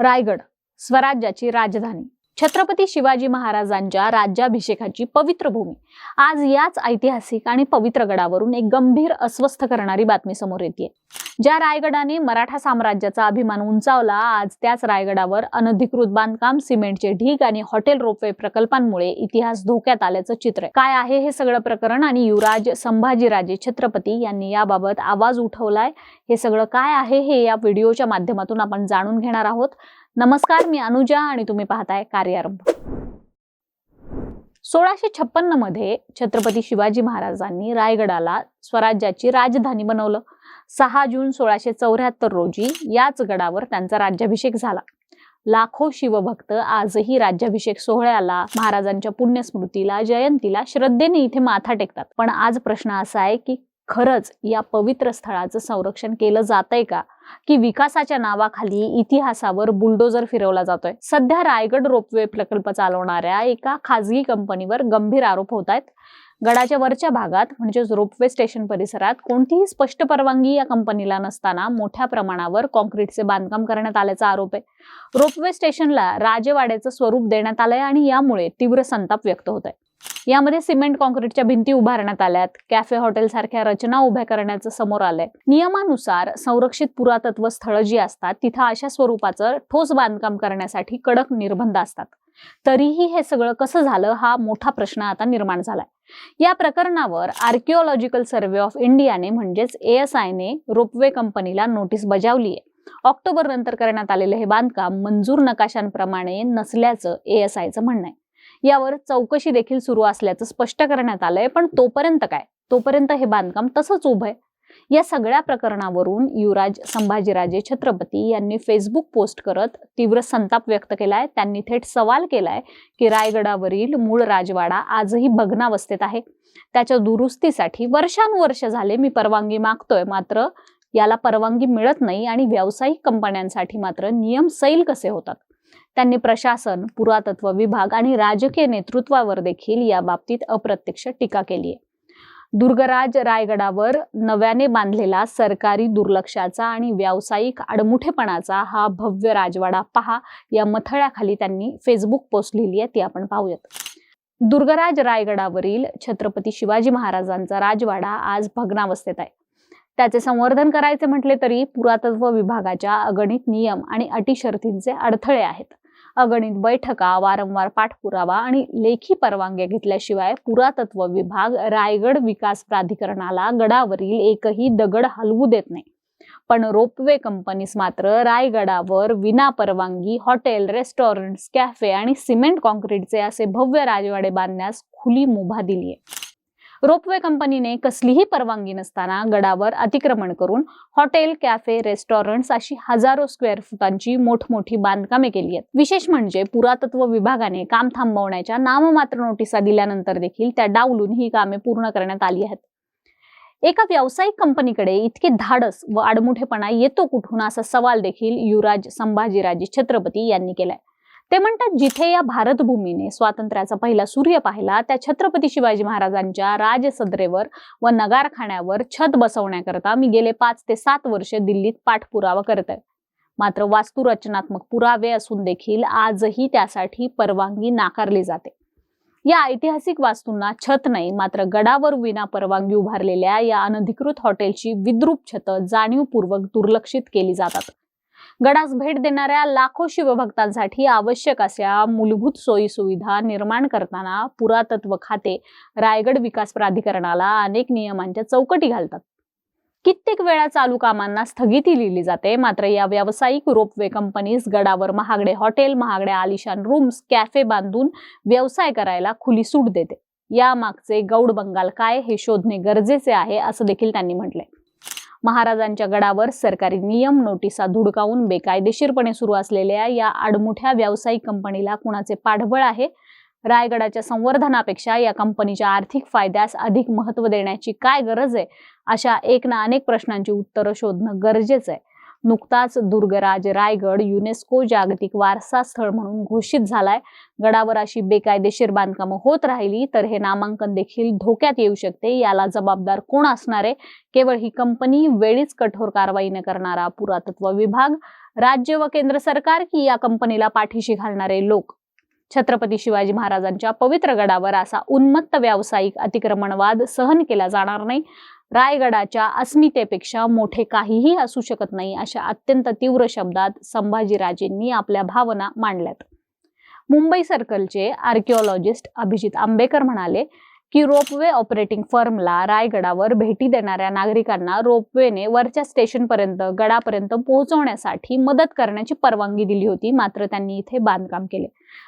रायगड स्वराज्याची राजधानी. छत्रपती शिवाजी महाराजांच्या राज्याभिषेकाची पवित्र भूमी. आज याच ऐतिहासिक आणि पवित्र गडावरून एक गंभीर अस्वस्थ करणारी बातमी समोर येते ज्या रायगडाने मराठा साम्राज्याचा अभिमान उंचावला आज त्याच रायगडावर अनधिकृत बांधकाम सिमेंटचे ढीग आणि हॉटेल रोपवे प्रकल्पांमुळे इतिहास धोक्यात आल्याचं चित्र आहे. काय आहे हे सगळं प्रकरण आणि युवराज संभाजीराजे छत्रपती यांनी याबाबत आवाज उठवलाय. हे सगळं काय आहे हे या व्हिडिओच्या माध्यमातून आपण जाणून घेणार आहोत. नमस्कार मी अनुजा आणि तुम्ही पाहताय कार्यारंभ सोळाशे छप्पन्नमध्ये छत्रपती शिवाजी महाराजांनी रायगडाला स्वराज्याची राजधानी बनवलं. सहा जून सोळाशे चौऱ्याहत्तर रोजी याच गडावर त्यांचा राज्याभिषेक झाला. लाखो शिवभक्त आजही राज्याभिषेक सोहळ्याला महाराजांच्या पुण्यस्मृतीला जयंतीला श्रद्धेने इथे माथा टेकतात. पण आज प्रश्न असा आहे की खरंच या पवित्र स्थळाचं संरक्षण केलं जात आहे का? की विकासाच्या नावाखाली इतिहासावर बुलडोजर फिरवला जातोय. सध्या रायगड रोपवे प्रकल्प चालवणाऱ्या एका खाजगी कंपनीवर गंभीर आरोप होत आहेत गडाच्या वरच्या भागात म्हणजेच रोपवे स्टेशन परिसरात कोणतीही स्पष्ट परवानगी या कंपनीला नसताना मोठ्या प्रमाणावर कॉन्क्रीटचे बांधकाम करण्यात आल्याचा आरोप आहे. रोपवे स्टेशनला राजेवाड्याचं स्वरूप देण्यात आलंय आणि यामुळे तीव्र संताप व्यक्त होत आहे यामध्ये सिमेंट कॉन्क्रीटच्या भिंती उभारण्यात आल्यात. कॅफे हॉटेल सारख्या रचना उभ्या करण्याचं समोर आलंय. नियमानुसार संरक्षित पुरातत्व स्थळं जी असतात तिथं अशा स्वरूपाचं ठोस बांधकाम करण्यासाठी कडक निर्बंध असतात. तरीही हे सगळं कसं झालं हा मोठा प्रश्न आता निर्माण झालाय. या प्रकरणावर आर्किओलॉजिकल सर्व्हे ऑफ इंडियाने म्हणजेच एएसआयने रोपवे कंपनीला नोटीस बजावली आहे ऑक्टोबर नंतर करण्यात आलेलं हे बांधकाम मंजूर नकाशांप्रमाणे नसल्याचं एएसआयचं म्हणणं आहे. यावर चौकशी देखील सुरू असल्याचं स्पष्ट करण्यात आलंय. पण तोपर्यंत काय? तोपर्यंत हे बांधकाम तसंच उभं आहे. या सगळ्या प्रकरणावरून युवराज संभाजीराजे छत्रपती यांनी फेसबुक पोस्ट करत तीव्र संताप व्यक्त केलाय. त्यांनी थेट सवाल केलाय की रायगडावरील मूळ राजवाडा आजही भग्नावस्थेत आहे. त्याच्या दुरुस्तीसाठी वर्षानुवर्ष झाले मी परवानगी मागतोय. मात्र याला परवानगी मिळत नाही आणि व्यावसायिक कंपन्यांसाठी मात्र नियम सैल कसे होतात? त्यांनी प्रशासन पुरातत्व विभाग आणि राजकीय नेतृत्वावर देखील या बाबतीत अप्रत्यक्ष टीका केली आहे दुर्गराज रायगडावर नव्याने बांधलेला सरकारी दुर्लक्षाचा आणि व्यावसायिक आडमुठेपणाचा हा भव्य राजवाडा पहा या मथळ्याखाली त्यांनी फेसबुक पोस्ट लिहिली आहे ती आपण पाहूयात. दुर्गराज रायगडावरील छत्रपती शिवाजी महाराजांचा राजवाडा आज भग्नावस्थेत आहे. त्याचे संवर्धन करायचे म्हटले तरी पुरातत्व विभागाच्या अगणित नियम आणि अटी शर्तींचे अडथळे आहेत. अगणित बैठका वारंवार पाठपुरावा आणि लेखी परवानग्या घेतल्याशिवाय पुरातत्व विभाग रायगड विकास प्राधिकरणाला गडावरील एकही दगड हलवू देत नाही. पण रोपवे कंपनीस मात्र रायगडावर विना परवानगी हॉटेल रेस्टॉरंट्स कॅफे आणि सिमेंट कॉन्क्रीटचे असे भव्य राजवाडे बांधण्यास खुली मुभा दिली आहे रोपवे कंपनीने कसलीही परवानगी नसताना गडावर अतिक्रमण करून हॉटेल कॅफे रेस्टॉरंट्स अशी हजारो स्क्वेअर फुटांची मोठमोठी बांधकामे केली आहेत. विशेष म्हणजे पुरातत्व विभागाने काम थांबवण्याच्या नाममात्र नोटिसा दिल्यानंतर देखील त्या डावलून ही कामे पूर्ण करण्यात आली आहेत. एका व्यावसायिक कंपनीकडे इतके धाडस व आडमुठेपणा येतो कुठून असा सवाल देखील युवराज संभाजीराजे छत्रपती यांनी केलाय. ते म्हणतात जिथे या भारतभूमीने स्वातंत्र्याचा पहिला सूर्य पाहिला त्या छत्रपती शिवाजी महाराजांच्या राजसद्रेवर व नगारखान्यावर छत बसवण्याकरता मी गेले पाच ते सात वर्ष दिल्लीत पाठपुरावा करत आहे मात्र वास्तुरचनात्मक पुरावे असून देखील आजही त्यासाठी परवानगी नाकारली जाते. या ऐतिहासिक वास्तूंना छत नाही मात्र गडावर विना परवानगी उभारलेल्या या अनधिकृत हॉटेलची विद्रूप छत जाणीवपूर्वक दुर्लक्षित केली जातात. गडास भेट देणाऱ्या लाखो शिवभक्तांसाठी आवश्यक अशा मूलभूत सोयी सुविधा निर्माण करताना पुरातत्व खाते रायगड विकास प्राधिकरणाला अनेक नियमांच्या चौकटी घालतात. कित्येक वेळा चालू कामांना स्थगिती लिहिली जाते मात्र या व्यावसायिक रोपवे कंपनीज गडावर महागडे हॉटेल महागड्या आलिशान रूम्स कॅफे बांधून व्यवसाय करायला खुली सूट देते. या मागचे गौड बंगाल काय हे शोधणे गरजेचे आहे असं देखील त्यांनी म्हटलंय. महाराजांच्या गडावर सरकारी नियम नोटिसा धुडकावून बेकायदेशीरपणे सुरू असलेल्या या आडमुठ्या व्यावसायिक कंपनीला कुणाचे पाठबळ आहे? रायगडाच्या संवर्धनापेक्षा या कंपनीच्या आर्थिक फायद्यास अधिक महत्त्व देण्याची काय गरज आहे? अशा एक ना अनेक प्रश्नांची उत्तरं शोधणं गरजेचं आहे. नुकताच दुर्गराज रायगड युनेस्को जागतिक वारसा स्थळ म्हणून घोषित झालाय. गडावर अशी बेकायदेशीर बांधकामं होत राहिली तर हे नामांकन देखील धोक्यात येऊ शकते. याला जबाबदार कोण असणार आहे? केवळ ही कंपनी वेळीच कठोर कारवाई न करणारा पुरातत्व विभाग राज्य व केंद्र सरकार की या कंपनीला पाठीशी घालणारे लोक? छत्रपती शिवाजी महाराजांच्या पवित्र गडावर असा उन्मत्त व्यावसायिक अतिक्रमणवाद सहन केला जाणार नाही. रायगडाच्या अस्मितेपेक्षा मोठे काहीही असू शकत नाही अशा अत्यंत तीव्र शब्दात संभाजीराजेंनी आपल्या भावना मांडल्यात. मुंबई सर्कलचे आर्किओलॉजिस्ट अभिजित आंबेकर म्हणाले की रोपवे ऑपरेटिंग फर्मला रायगडावर भेटी देणाऱ्या नागरिकांना रोपवेने वरच्या स्टेशनपर्यंत गडापर्यंत पोहोचवण्यासाठी मदत करण्याची परवानगी दिली होती. मात्र त्यांनी इथे बांधकाम केले.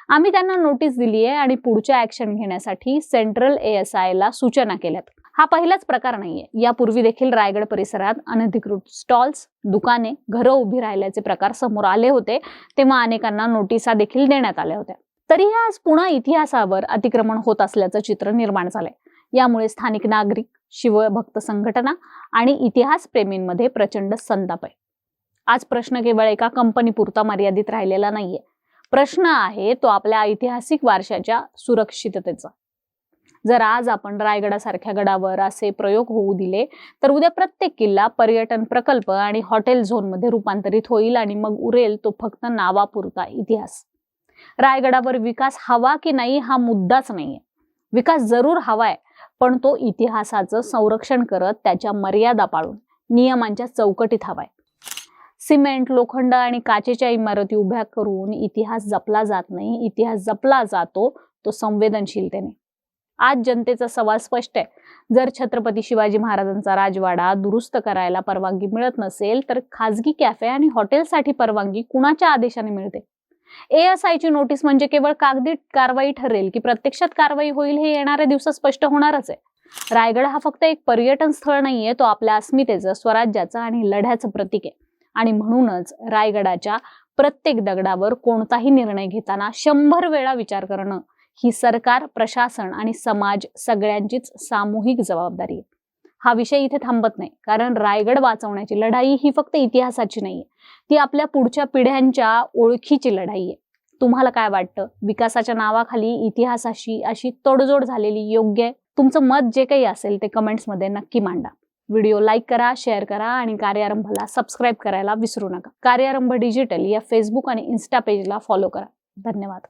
आम्ही त्यांना नोटीस दिली आहे आणि पुढच्या ऍक्शन घेण्यासाठी सेंट्रल एएसआय ला सूचना केल्यात. हा पहिलाच प्रकार नाहीये. यापूर्वी देखील रायगड परिसरात अनधिकृत स्टॉल्स दुकाने घरं उभी राहिल्याचे प्रकार समोर आले होते. तेव्हा अनेकांना नोटिसा देखील देण्यात आल्या होत्या. तरीही आज पुन्हा इतिहासावर अतिक्रमण होत असल्याचं चित्र निर्माण झालंय. यामुळे स्थानिक नागरिक शिवभक्त संघटना आणि इतिहास प्रेमींमध्ये प्रचंड संताप आहे. आज प्रश्न केवळ एका कंपनी पुरता मर्यादित राहिलेला नाहीये. प्रश्न आहे तो आपल्या ऐतिहासिक वारशाच्या सुरक्षिततेचा. जर आज आपण रायगडासारख्या गडावर असे प्रयोग होऊ दिले तर उद्या प्रत्येक किल्ला पर्यटन प्रकल्प आणि हॉटेल झोनमध्ये रूपांतरित होईल आणि मग उरेल तो फक्त नावापुरता इतिहास. रायगडावर विकास हवा की नाही हा मुद्दाच नाहीये. विकास जरूर हवाय पण तो इतिहासाचं संरक्षण करत त्याच्या मर्यादा पाळून नियमांच्या चौकटीत हवाय. सिमेंट लोखंड आणि काचेच्या इमारती उभ्या करून इतिहास जपला जात नाही. इतिहास जपला जातो तो संवेदनशीलतेने. आज जनतेचा सवाल स्पष्ट आहे. जर छत्रपती शिवाजी महाराजांचा राजवाडा दुरुस्त करायला परवानगी मिळत नसेल तर खाजगी कॅफे आणि हॉटेलसाठी परवानगी कुणाच्या आदेशाने मिळते? एएसआय ची नोटीस म्हणजे केवळ कागदी कारवाई ठरेल की प्रत्यक्षात कारवाई होईल हे येणाऱ्या दिवसात स्पष्ट होणारच आहे. रायगड हा फक्त एक पर्यटन स्थळ नाहीये तो आपल्या अस्मितेचं स्वराज्याचं आणि लढ्याचं प्रतीक आहे. आणि म्हणूनच रायगडाच्या प्रत्येक दगडावर कोणताही निर्णय घेताना शंभर वेळा विचार करणं ही सरकार प्रशासन आणि समाज सगळ्यांचीच सामूहिक जबाबदारी आहे. हा विषय इथे थांबत नाही. कारण रायगड वाचवण्याची लढाई ही फक्त इतिहासाची नाहीये. ती आपल्या पुढच्या पिढ्यांच्या ओळखीची लढाई आहे. तुम्हाला काय वाटतं? विकासाच्या नावाखाली इतिहासाशी अशी तडजोड झालेली योग्य आहे? तुमचं मत जे काही असेल ते कमेंट्समध्ये नक्की मांडा. व्हिडिओ लाईक करा शेअर करा आणि कार्यारंभला सबस्क्राईब करायला विसरू नका. कार्यारंभ डिजिटल या फेसबुक आणि इन्स्टा पेजला फॉलो करा. धन्यवाद.